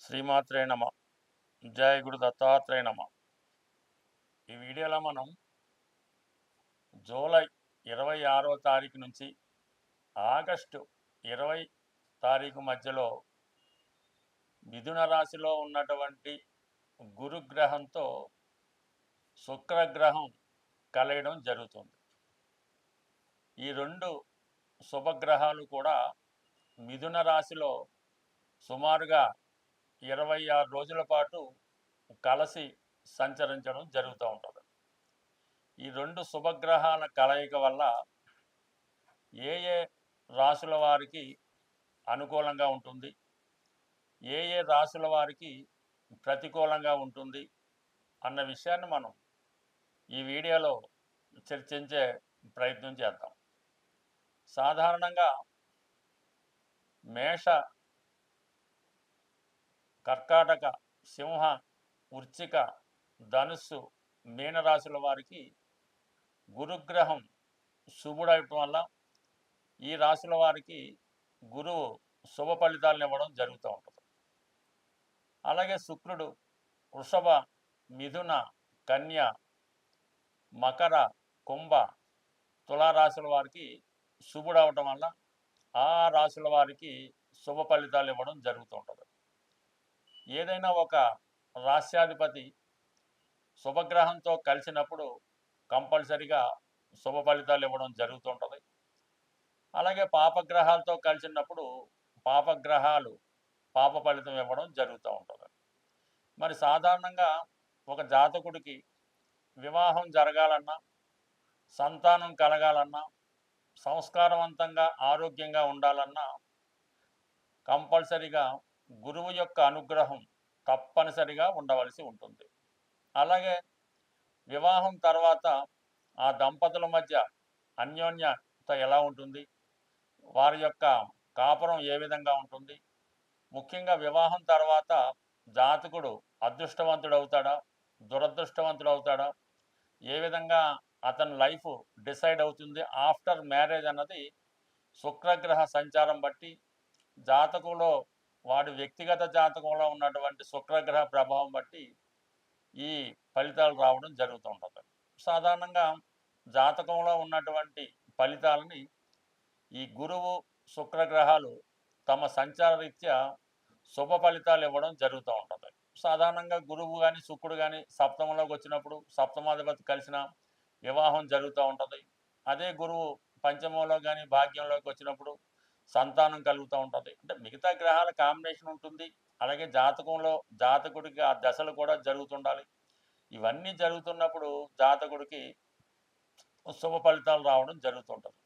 శ్రీమాత్రే నమ. జయ గురు దత్తాత్రేయ నమ. ఈ వీడియోలో మనం జూలై ఇరవై ఆరో తారీఖు నుంచి ఆగస్టు ఇరవై తారీఖు మధ్యలో మిథున రాశిలో ఉన్నటువంటి గురుగ్రహంతో శుక్రగ్రహం కలయడం జరుగుతుంది. ఈ రెండు శుభగ్రహాలు కూడా మిథున రాశిలో సుమారుగా ఇరవై ఆరు రోజుల పాటు కలిసి సంచరించడం జరుగుతూ ఉంటుంది. ఈ రెండు శుభగ్రహాల కలయిక వల్ల ఏ ఏ రాశుల వారికి అనుకూలంగా ఉంటుంది? ఏ ఏ రాశుల వారికి ప్రతికూలంగా ఉంటుంది? అన్న విషయాన్ని మనం ఈ వీడియోలో చర్చించే ప్రయత్నం చేద్దాం. సాధారణంగా మేష కర్కాటక సింహ వృచ్చిక ధనుస్సు మీనరాశుల వారికి గురుగ్రహం శుభుడవటం వల్ల ఈ రాశుల వారికి గురువు శుభ ఫలితాలను ఇవ్వడం జరుగుతూ ఉంటుంది. అలాగే శుక్రుడు వృషభ మిథున కన్య మకర కుంభ తులారాశుల వారికి శుభుడవటం వల్ల ఆ రాశుల వారికి శుభ ఫలితాలు ఇవ్వడం జరుగుతూ ఉంటుంది. ఏదైనా ఒక రాష్ట్రాధిపతి శుభగ్రహంతో కలిసినప్పుడు కంపల్సరిగా శుభ ఫలితాలు ఇవ్వడం జరుగుతుంటుంది అలాగే పాపగ్రహాలతో కలిసినప్పుడు పాపగ్రహాలు పాప ఫలితం ఇవ్వడం జరుగుతూ ఉంటుంది. మరి సాధారణంగా ఒక జాతకుడికి వివాహం జరగాలన్నా సంతానం కలగాలన్నా సంస్కారవంతంగా ఆరోగ్యంగా ఉండాలన్నా కంపల్సరిగా గురువు యొక్క అనుగ్రహం తప్పనిసరిగా ఉండవలసి ఉంటుంది. అలాగే వివాహం తర్వాత ఆ దంపతుల మధ్య అన్యోన్యత ఎలా ఉంటుంది? వారి యొక్క కాపురం ఏ విధంగా ఉంటుంది? ముఖ్యంగా వివాహం తర్వాత జాతకుడు అదృష్టవంతుడు అవుతాడా దురదృష్టవంతుడు అవుతాడా ఏ విధంగా అతని లైఫ్ డిసైడ్ అవుతుంది. ఆఫ్టర్ మ్యారేజ్ అన్నది శుక్రగ్రహ సంచారం బట్టి జాతకంలో వాడి వ్యక్తిగత జాతకంలో ఉన్నటువంటి శుక్రగ్రహ ప్రభావం బట్టి ఈ ఫలితాలు రావడం జరుగుతూ ఉంటుంది. సాధారణంగా జాతకంలో ఉన్నటువంటి ఫలితాలని ఈ గురువు శుక్రగ్రహాలు తమ సంచార రీత్యా శుభ ఫలితాలు ఇవ్వడం జరుగుతూ ఉంటుంది. సాధారణంగా గురువు కానీ శుక్రుడు కానీ సప్తమంలోకి వచ్చినప్పుడు సప్తమాధిపతి కలిసిన వివాహం జరుగుతూ ఉంటుంది. అదే గురువు పంచమంలో కానీ భాగ్యంలోకి వచ్చినప్పుడు సంతానం కలుగుతూ ఉంటుంది. అంటే మిగతా గ్రహాల కాంబినేషన్ ఉంటుంది. అలాగే జాతకంలో జాతకుడికి ఆ దశలు కూడా జరుగుతుండాలి. ఇవన్నీ జరుగుతున్నప్పుడు జాతకుడికి శుభ ఫలితాలు రావడం జరుగుతుంటుంది.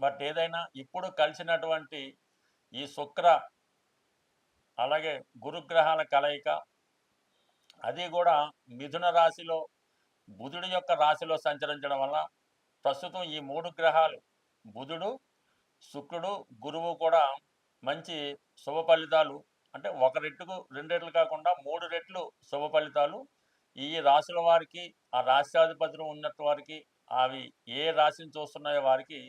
బట్ ఏదైనా ఇప్పుడు కలిసినటువంటి ఈ శుక్ర అలాగే గురుగ్రహాల కలయిక అది కూడా మిథున రాశిలో బుధుడి యొక్క రాశిలో సంచరించడం వల్ల ప్రస్తుతం ఈ మూడు గ్రహాలు బుధుడు శుక్రుడు గురువు కూడా మంచి శుభ ఫలితాలు. అంటే ఒక రెట్టుకు రెండు రెట్లు కాకుండా మూడు రెట్లు శుభ ఫలితాలు. ఈ రాశుల వారికి ఆ రాష్ట్రాధిపతులు ఉన్నట్టు వారికి అవి ఏ రాశిని చూస్తున్నాయో వారికి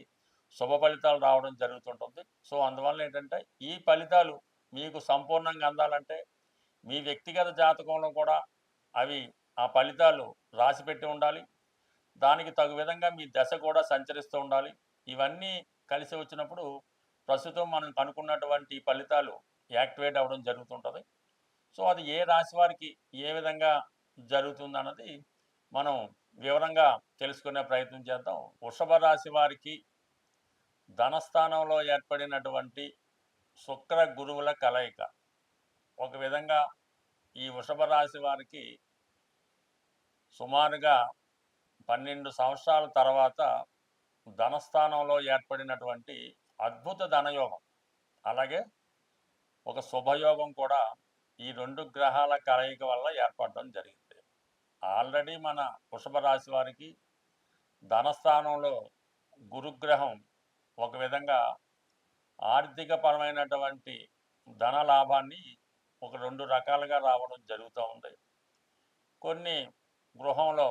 శుభ ఫలితాలు రావడం జరుగుతుంటుంది. సో అందువల్ల ఏంటంటే ఈ ఫలితాలు మీకు సంపూర్ణంగా అందాలంటే మీ వ్యక్తిగత జాతకంలో కూడా అవి ఆ ఫలితాలు రాసి పెట్టి ఉండాలి. దానికి తగు విధంగా మీ దశ కూడా సంచరిస్తూ ఉండాలి. ఇవన్నీ కలిసి వచ్చినప్పుడు ప్రస్తుతం మనం కనుక్కున్నటువంటి ఫలితాలు యాక్టివేట్ అవ్వడం జరుగుతుంటుంది. సో అది ఏ రాశి వారికి ఏ విధంగా జరుగుతుంది అన్నది మనం వివరంగా తెలుసుకునే ప్రయత్నం చేద్దాం. వృషభ రాశి వారికి ధనస్థానంలో ఏర్పడినటువంటి శుక్ర గురువుల కలయిక. ఒక విధంగా ఈ వృషభ రాశి వారికి సుమారుగా పన్నెండు సంవత్సరాల తర్వాత ధనస్థానంలో ఏర్పడినటువంటి అద్భుత ధనయోగం. అలాగే ఒక శుభయోగం కూడా ఈ రెండు గ్రహాల కలయిక వల్ల ఏర్పడడం జరిగింది. ఆల్రెడీ మన వృషభ రాశి వారికి ధనస్థానంలో గురుగ్రహం ఒక విధంగా ఆర్థికపరమైనటువంటి ధన లాభాన్ని ఒక రెండు రకాలుగా రావడం జరుగుతూ ఉంది. కొన్ని గృహంలో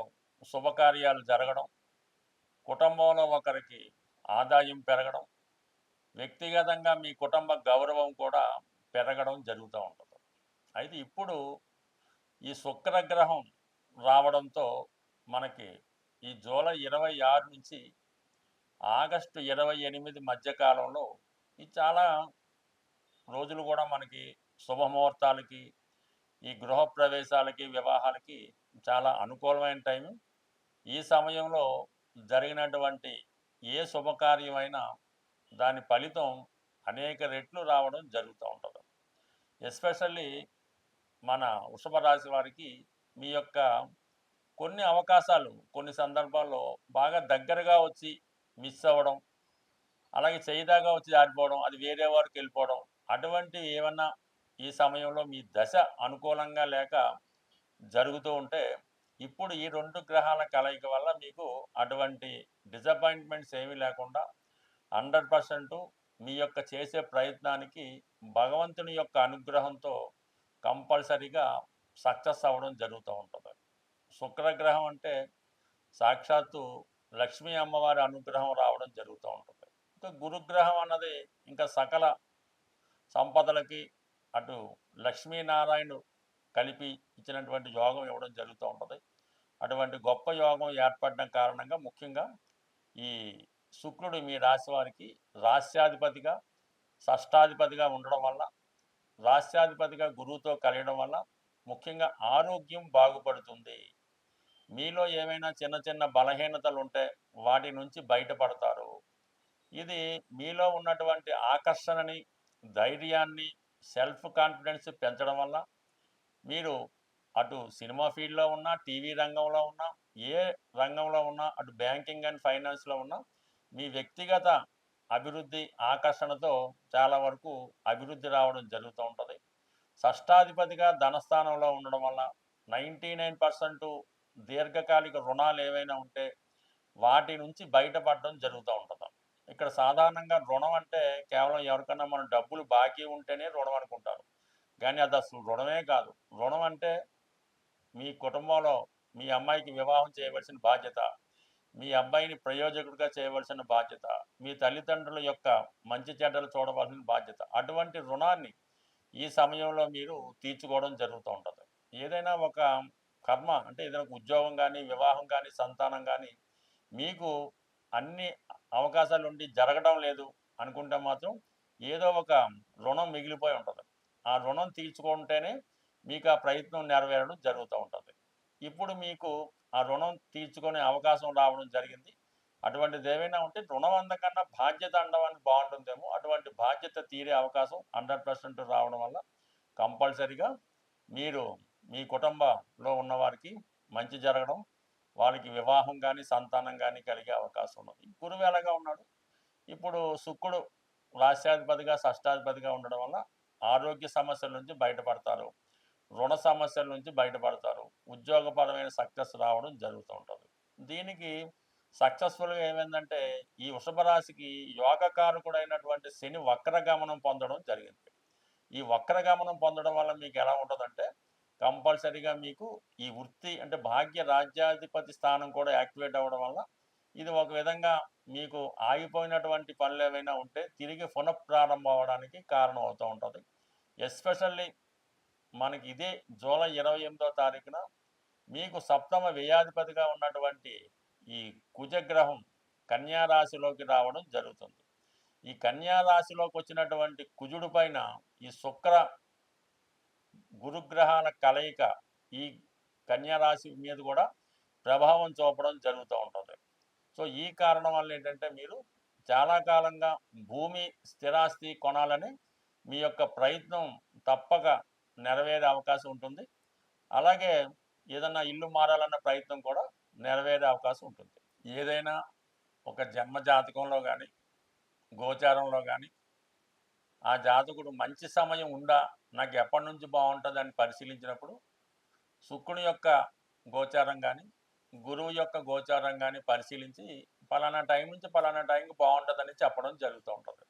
శుభకార్యాలు జరగడం కుటుంబంలో ఒకరికి ఆదాయం పెరగడం వ్యక్తిగతంగా మీ కుటుంబ గౌరవం కూడా పెరగడం జరుగుతూ ఉంటుంది. అయితే ఇప్పుడు ఈ శుక్రగ్రహం రావడంతో మనకి ఈ జూలై ఇరవై ఆరు నుంచి ఆగస్టు ఇరవై ఎనిమిది మధ్యకాలంలో ఈ చాలా రోజులు కూడా మనకి శుభముహూర్తాలకి ఈ గృహప్రవేశాలకి వివాహాలకి చాలా అనుకూలమైన టైం ఈ సమయంలో జరిగినటువంటి ఏ శుభకార్యమైనా దాని ఫలితం అనేక రెట్లు రావడం జరుగుతూ ఉంటుంది. ఎస్పెషల్లీ మన వృషభ రాశి వారికి మీ యొక్క కొన్ని అవకాశాలు కొన్ని సందర్భాల్లో బాగా దగ్గరగా వచ్చి మిస్ అవ్వడం అలాగే చేయిదాగా వచ్చి జారిపోవడం అది వేరే వారికి వెళ్ళిపోవడం అటువంటి ఏమన్నా ఈ సమయంలో మీ దశ అనుకూలంగా లేక జరుగుతూ ఉంటే ఇప్పుడు ఈ రెండు గ్రహాల కలయిక వల్ల మీకు అటువంటి డిసప్పాయింట్మెంట్స్ ఏమీ లేకుండా హండ్రెడ్ పర్సెంట్ మీ యొక్క చేసే ప్రయత్నానికి భగవంతుని యొక్క అనుగ్రహంతో కంపల్సరీగా సక్సెస్ అవ్వడం జరుగుతూ ఉంటుంది. శుక్రగ్రహం అంటే సాక్షాత్తు లక్ష్మీ అమ్మవారి అనుగ్రహం రావడం జరుగుతూ ఉంటుంది. ఇంకా గురుగ్రహం అన్నది ఇంకా సకల సంపదలకి అటు లక్ష్మీనారాయణుడు కలిపి ఇచ్చినటువంటి యోగం ఇవ్వడం జరుగుతూ ఉంటుంది. అటువంటి గొప్ప యోగం ఏర్పడడం కారణంగా ముఖ్యంగా ఈ శుక్రుడు మీ రాశి వారికి రాస్యాధిపతిగా షష్టాధిపతిగా ఉండడం వల్ల రాస్యాధిపతిగా గురువుతో కలియడం వల్ల ముఖ్యంగా ఆరోగ్యం బాగుపడుతుంది. మీలో ఏమైనా చిన్న చిన్న బలహీనతలు ఉంటే వాటి నుంచి బయటపడతారు. ఇది మీలో ఉన్నటువంటి ఆకర్షణని ధైర్యాన్ని సెల్ఫ్ కాన్ఫిడెన్స్ పెంచడం వల్ల మీరు అటు సినిమా ఫీల్డ్లో ఉన్నా టీవీ రంగంలో ఉన్నా ఏ రంగంలో ఉన్నా అటు బ్యాంకింగ్ అండ్ ఫైనాన్స్లో ఉన్నా మీ వ్యక్తిగత అభివృద్ధి ఆకర్షణతో చాలా వరకు అభివృద్ధి రావడం జరుగుతూ ఉంటుంది. షష్టాధిపతిగా ధనస్థానంలో ఉండడం వల్ల నైంటీ నైన్ పర్సెంట్ దీర్ఘకాలిక రుణాలు ఏవైనా ఉంటే వాటి నుంచి బయటపడడం జరుగుతూ ఉంటుంది. ఇక్కడ సాధారణంగా రుణం అంటే కేవలం ఎవరికన్నా మనం డబ్బులు బాకీ ఉంటేనే రుణం అనుకుంటారు. కానీ అది అసలు రుణమే కాదు. రుణం అంటే మీ కుటుంబంలో మీ అమ్మాయికి వివాహం చేయవలసిన బాధ్యత మీ అబ్బాయిని ప్రయోజకుడిగా చేయవలసిన బాధ్యత మీ తల్లిదండ్రుల యొక్క మంచి చెడ్డలు చూడవలసిన బాధ్యత అటువంటి రుణాన్ని ఈ సమయంలో మీరు తీర్చుకోవడం జరుగుతూ ఉంటుంది. ఏదైనా ఒక కర్మ అంటే ఏదైనా ఉద్యోగం కానీ వివాహం కానీ సంతానం కానీ మీకు అన్ని అవకాశాలు ఉండి జరగడం లేదు అనుకుంటే మాత్రం ఏదో ఒక రుణం మిగిలిపోయి ఉంటుంది. ఆ రుణం తీర్చుకుంటేనే మీకు ఆ ప్రయత్నం నెరవేరడం జరుగుతూ ఉంటుంది. ఇప్పుడు మీకు ఆ రుణం తీర్చుకునే అవకాశం రావడం జరిగింది. అటువంటిది ఏమైనా ఉంటే రుణం అందకన్నా బాధ్యత అండవానికి బాగుంటుందేమో. అటువంటి బాధ్యత తీరే అవకాశం హండ్రెడ్ పర్సెంట్ రావడం వల్ల కంపల్సరిగా మీరు మీ కుటుంబంలో ఉన్నవారికి మంచి జరగడం వాళ్ళకి వివాహం కానీ సంతానం కానీ కలిగే అవకాశం ఉన్నది. గురువు ఎలాగా ఉన్నాడు. ఇప్పుడు శుక్రుడు రాష్ట్రాధిపతిగా షష్టాధిపతిగా ఉండడం వల్ల ఆరోగ్య సమస్యల నుంచి బయటపడతారు. రుణ సమస్యల నుంచి బయటపడతారు. ఉద్యోగపరమైన సక్సెస్ రావడం జరుగుతూ ఉంటుంది. దీనికి సక్సెస్ఫుల్గా ఏమైందంటే ఈ వృషభ రాశికి యోగకారకుడైనటువంటి శని వక్రగమనం పొందడం జరిగింది. ఈ వక్రగమనం పొందడం వల్ల మీకు ఎలా ఉంటుందంటే కంపల్సరీగా మీకు ఈ వృత్తి అంటే భాగ్య రాజ్యాధిపతి స్థానం కూడా యాక్టివేట్ అవ్వడం వల్ల ఇది ఒక విధంగా మీకు ఆగిపోయినటువంటి పనులు ఏవైనా ఉంటే తిరిగి పునఃప్రారంభం అవడానికి కారణం అవుతూ ఉంటుంది. ఎస్పెషల్లీ మనకి ఇదే జూలై ఇరవై ఎనిమిదో తారీఖున మీకు సప్తమ వ్యయాధిపతిగా ఉన్నటువంటి ఈ కుజగ్రహం కన్యారాశిలోకి రావడం జరుగుతుంది. ఈ కన్యారాశిలోకి వచ్చినటువంటి కుజుడు పైన ఈ శుక్ర గురుగ్రహాల కలయిక ఈ కన్యారాశి మీద కూడా ప్రభావం చూపడం జరుగుతూ ఉంటుంది. సో ఈ కారణం వల్ల ఏంటంటే మీరు చాలా కాలంగా భూమి స్థిరాస్తి కొనాలని మీ యొక్క ప్రయత్నం తప్పక నెరవేరే అవకాశం ఉంటుంది. అలాగే ఏదన్నా ఇల్లు మారాలన్న ప్రయత్నం కూడా నెరవేరే అవకాశం ఉంటుంది. ఏదైనా ఒక జన్మ జాతకంలో కానీ గోచారంలో కానీ ఆ జాతకుడు మంచి సమయం ఉందా నాకు ఎప్పటి నుంచి బాగుంటుందని పరిశీలించినప్పుడు శుక్రుని యొక్క గోచారం కానీ గురువు యొక్క గోచారం కానీ పరిశీలించి పలానా టైం నుంచి పలానా టైంకి బాగుంటుందని చెప్పడం జరుగుతూ ఉంటుంది.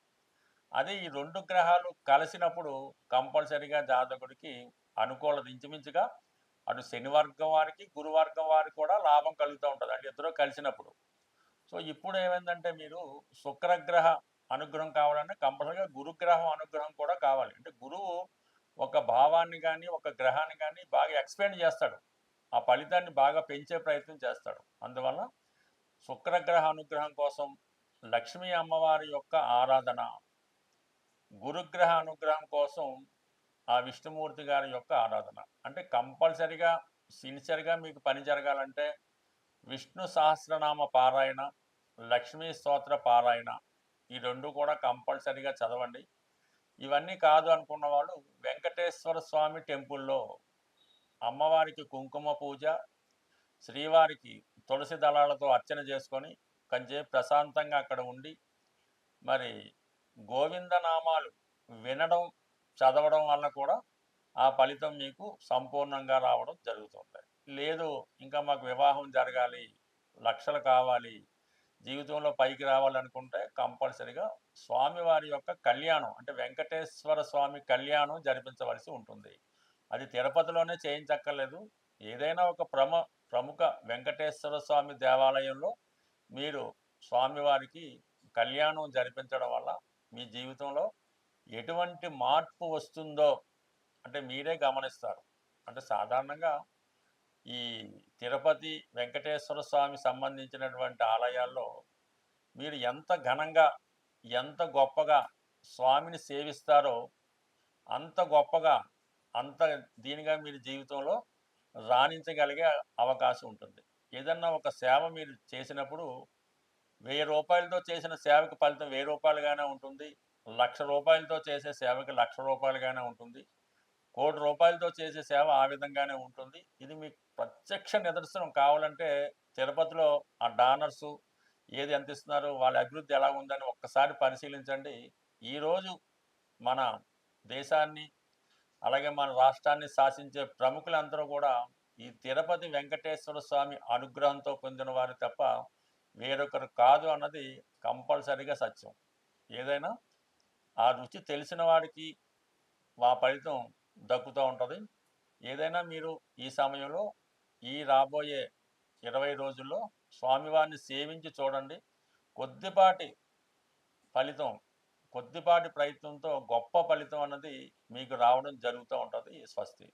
అదే ఈ రెండు గ్రహాలు కలిసినప్పుడు కంపల్సరీగా జాతకుడికి అనుకూలత ఇంచుమించుగా అటు శనివర్గం వారికి గురువర్గం వారికి కూడా లాభం కలుగుతూ ఉంటుంది అంటే ఇద్దరు కలిసినప్పుడు. సో ఇప్పుడు ఏమైందంటే మీరు శుక్రగ్రహ అనుగ్రహం కావాలంటే కంపల్సరిగా గురుగ్రహం అనుగ్రహం కూడా కావాలి. అంటే గురువు ఒక భావాన్ని కానీ ఒక గ్రహాన్ని కానీ బాగా ఎక్స్పెండ్ చేస్తాడు. ఆ ఫలితాన్ని బాగా పెంచే ప్రయత్నం చేస్తాడు. అందువల్ల శుక్రగ్రహ అనుగ్రహం కోసం లక్ష్మీ అమ్మవారి యొక్క ఆరాధన గురుగ్రహ అనుగ్రహం కోసం ఆ విష్ణుమూర్తి గారి యొక్క ఆరాధన. అంటే కంపల్సరిగా సిన్సియర్గా మీకు పని జరగాలంటే విష్ణు సహస్రనామ పారాయణ లక్ష్మీ స్తోత్ర పారాయణ ఈ రెండు కూడా కంపల్సరిగా చదవండి. ఇవన్నీ కాదు అనుకున్న వాళ్ళు వెంకటేశ్వర స్వామి టెంపుల్లో అమ్మవారికి కుంకుమ పూజ శ్రీవారికి తులసి దళాలతో అర్చన చేసుకొని కొంచెం ప్రశాంతంగా అక్కడ ఉండి మరి గోవిందనామాలు వినడం చదవడం వల్ల కూడా ఆ ఫలితం మీకు సంపూర్ణంగా రావడం జరుగుతుంది లేదు ఇంకా మాకు వివాహం జరగాలి లక్షలు కావాలి జీవితంలో పైకి రావాలనుకుంటే కంపల్సరిగా స్వామివారి యొక్క కళ్యాణం అంటే వెంకటేశ్వర స్వామి కళ్యాణం జరిపించవలసి ఉంటుంది. అది తిరుపతిలోనే చేయించక్కర్లేదు. ఏదైనా ఒక ప్రమ ప్రముఖ వెంకటేశ్వర స్వామి దేవాలయంలో మీరు స్వామివారికి కళ్యాణం జరిపించడం వల్ల మీ జీవితంలో ఎటువంటి మార్పు వస్తుందో అంటే మీరే గమనిస్తారు. అంటే సాధారణంగా ఈ తిరుపతి వెంకటేశ్వర స్వామి సంబంధించినటువంటి ఆలయాల్లో మీరు ఎంత ఘనంగా ఎంత గొప్పగా స్వామిని సేవిస్తారో అంత గొప్పగా అంత దీనిగా మీరు జీవితంలో రాణించగలిగే అవకాశం ఉంటుంది. ఏదన్నా ఒక సేవ మీరు చేసినప్పుడు వెయ్యి రూపాయలతో చేసిన సేవకి ఫలితం వెయ్యి రూపాయలుగానే ఉంటుంది. లక్ష రూపాయలతో చేసే సేవకి లక్ష రూపాయలుగానే ఉంటుంది. కోటి రూపాయలతో చేసే సేవ ఆ విధంగానే ఉంటుంది. ఇది మీకు ప్రత్యక్ష నిదర్శనం కావాలంటే తిరుపతిలో ఆ డానర్సు ఏది ఎంత ఇస్తున్నారు వాళ్ళ అభివృద్ధి ఎలా ఉందని ఒక్కసారి పరిశీలించండి. ఈరోజు మన దేశాన్ని అలాగే మన రాష్ట్రాన్ని శాసించే ప్రముఖులందరూ కూడా ఈ తిరుపతి వెంకటేశ్వర స్వామి అనుగ్రహంతో పొందిన వారు తప్ప వేరొకరు కాదు అన్నది కంపల్సరిగా సత్యం. ఏదైనా ఆ రుచి తెలిసిన వాడికి ఆ ఫలితం దక్కుతూ ఉంటుంది. ఏదైనా మీరు ఈ సమయంలో ఈ రాబోయే ఇరవై రోజుల్లో స్వామివారిని సేవించి చూడండి. కొద్దిపాటి ఫలితం కొద్దిపాటి ప్రయత్నంతో గొప్ప ఫలితం అన్నది మీకు రావడం జరుగుతూ ఉంటుంది స్వస్తి.